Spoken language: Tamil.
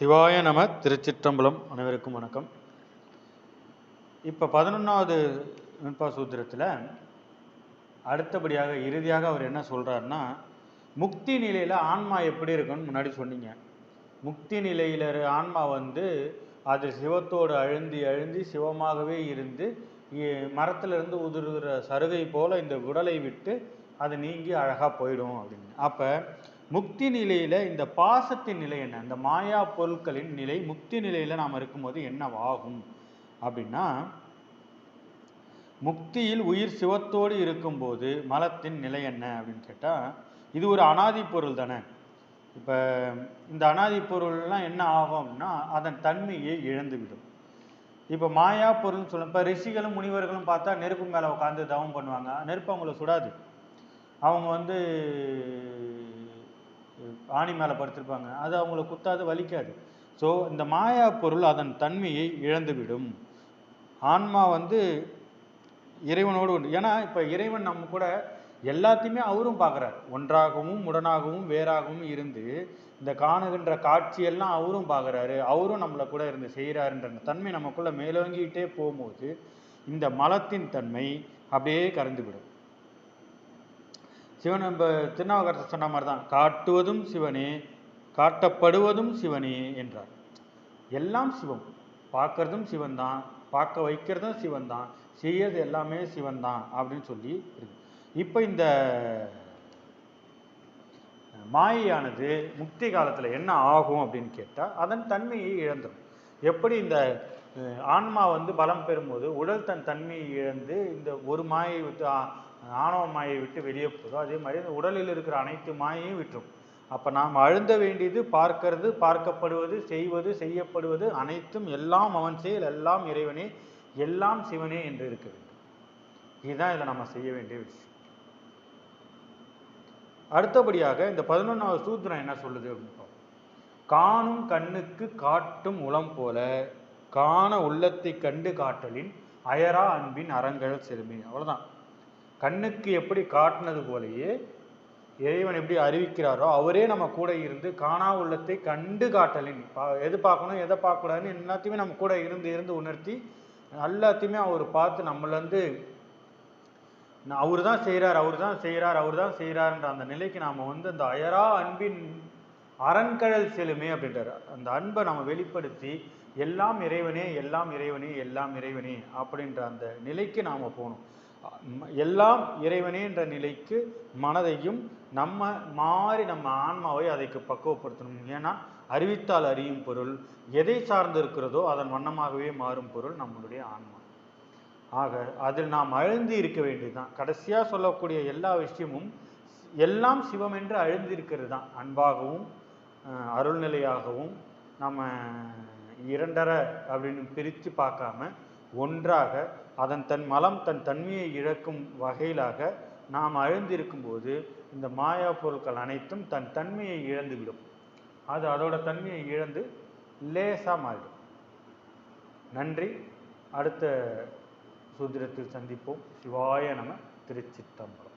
சிவாய நம திருச்சிற்றம்பலம் அனைவருக்கும் வணக்கம். இப்போ பதினொன்றாவது நுட்பா சூத்திரத்தில் அடுத்தபடியாக இறுதியாக அவர் என்ன சொல்கிறாருன்னா முக்தி நிலையில் ஆன்மா எப்படி இருக்குன்னு முன்னாடி சொன்னீங்க. முக்தி நிலையில் ஆன்மா வந்து அது சிவத்தோடு அழுந்தி அழுந்தி சிவமாகவே இருந்து மரத்திலிருந்து உதிர்கிற சருகை போல் இந்த உடலை விட்டு அது நீங்கி அழகாக போயிடும் அப்படின்னு. அப்போ முக்தி நிலையில் இந்த பாசத்தின் நிலை என்ன? இந்த மாயா பொருட்களின் நிலை முக்தி நிலையில் நாம் இருக்கும்போது என்னவாகும்? அப்படின்னா முக்தியில் உயிர் சிவத்தோடு இருக்கும்போது மலத்தின் நிலை என்ன அப்படின்னு கேட்டால் இது ஒரு அனாதி பொருள் தானே. இப்போ இந்த அனாதி பொருள்லாம் என்ன ஆகும் அப்படின்னா அதன் தன்மையை இழந்துவிடும். இப்போ மாயா பொருள்னு சொல்ல இப்போ ரிஷிகளும் முனிவர்களும் பார்த்தா நெருப்பு மேலே உட்காந்து தவம் பண்ணுவாங்க. நெருப்பு அவங்கள சுடாது. அவங்க வந்து ஆணி மேலே படுத்திருப்பாங்க. அது அவங்கள குத்தாது வலிக்காது. ஸோ இந்த மாயா பொருள் அதன் தன்மையை இழந்துவிடும். ஆன்மா வந்து இறைவனோடு உண்டு ஏன்னா இப்போ இறைவன் நம்ம கூட எல்லாத்தையுமே அவரும் பார்க்குறார். ஒன்றாகவும் உடனாகவும் வேறாகவும் இருந்து இந்த காணுகின்ற காட்சியெல்லாம் அவரும் பார்க்குறாரு. அவரும் நம்மளை கூட இருந்து செய்கிறாருன்ற தன்மை நமக்குள்ளே மேலோங்கிக்கிட்டே போகும்போது இந்த மலத்தின் தன்மை அப்படியே கரைந்துவிடும். சிவன் நம்ம திருநாவுக்கரசர் சொன்ன மாதிரி தான் காட்டுவதும் சிவனே காட்டப்படுவதும் சிவனே என்றார். எல்லாம் சிவம். பார்க்கறதும் சிவன் தான் பார்க்க வைக்கிறதும் சிவன் தான் செய்யறது எல்லாமே சிவன் தான் அப்படின்னு சொல்லி இருக்கு. இப்போ இந்த மாயானது முக்தி காலத்தில் என்ன ஆகும் அப்படின்னு கேட்டால் அதன் தன்மையை இழந்துடும் எப்படி இந்த ஆன்மா வந்து பலம் பெறும்போது உடல் தன் தன்மையை இழந்து இந்த ஒரு மாயை விட்டு ஆணவ மாயை விட்டு வெளியே போதோ அதே மாதிரி இந்த உடலில் இருக்கிற அனைத்து மாயையும் விட்டுரும். அப்போ நாம் அழுந்த வேண்டியது பார்க்கிறது பார்க்கப்படுவது செய்வது செய்யப்படுவது அனைத்தும் எல்லாம் அவன் செயல் எல்லாம் இறைவனே எல்லாம் சிவனே என்று இருக்க வேண்டும். இதுதான் இதில் நம்ம செய்ய வேண்டிய விஷயம். அடுத்தபடியாக இந்த பதினொன்றாவது சூத்திரம் என்ன சொல்லுது அப்படின்னு காணும் கண்ணுக்கு காட்டும் உளம் போல காண உள்ளத்தை கண்டு காட்டலின் அயரா அன்பின் அறங்கள் செருமி அவ்வளோதான் கண்ணுக்கு எப்படி காட்டினது போலயே இறைவன் எப்படி அறிவிக்கிறாரோ அவரே நம்ம கூட இருந்து காணா உள்ளத்தை கண்டு காட்டலின். பா- எது பார்க்கணும் எதை பார்க்கக்கூடாதுன்னு எல்லாத்தையுமே நம்ம கூட இருந்து இருந்து உணர்த்தி எல்லாத்தையுமே அவர் பார்த்து நம்மளேருந்து அவர் தான் செய்கிறார் அவர் தான் செய்கிறார் அவர் தான் செய்கிறாருன்ற அந்த நிலைக்கு நாம் வந்து அந்த அயரா அன்பின் அரண்கழல் செலுமே அப்படின்றார். அந்த அன்பை நம்ம வெளிப்படுத்தி எல்லாம் இறைவனே எல்லாம் இறைவனே எல்லாம் இறைவனே அப்படின்ற அந்த நிலைக்கு நாம் போகணும். எல்லாம் இறைவனே என்ற நிலைக்கு மனதையும் நம்ம மாறி நம்ம ஆன்மாவை அதைக்கு பக்குவப்படுத்தணும். ஏன்னா அறிவித்தால் அறியும் பொருள் எதை சார்ந்து இருக்கிறதோ அதன் வண்ணமாகவே மாறும் பொருள் நம்மளுடைய ஆன்மா. ஆக அதில் நாம் அழுந்தி இருக்க வேண்டியதுதான். கடைசியாக சொல்லக்கூடிய எல்லா விஷயமும் எல்லாம் சிவம் என்று அழுந்தி இருக்கிறது தான் அன்பாகவும் அருள்நிலையாகவும் நம்ம இரண்டரை அப்படின்னு பிரித்து பார்க்காம ஒன்றாக அதன் தன் மலம் தன் தன்மையை இழக்கும் வகையிலாக நாம் அழுந்திருக்கும்போது இந்த மாயா பொருட்கள் அனைத்தும் தன் தன்மையை இழந்துவிடும். அது அதோட தன்மையை இழந்து லேசாக மாறிடும். நன்றி. அடுத்த சூத்திரத்தில் சந்திப்போம். சிவாய நம திருச்சித்தம்பலம்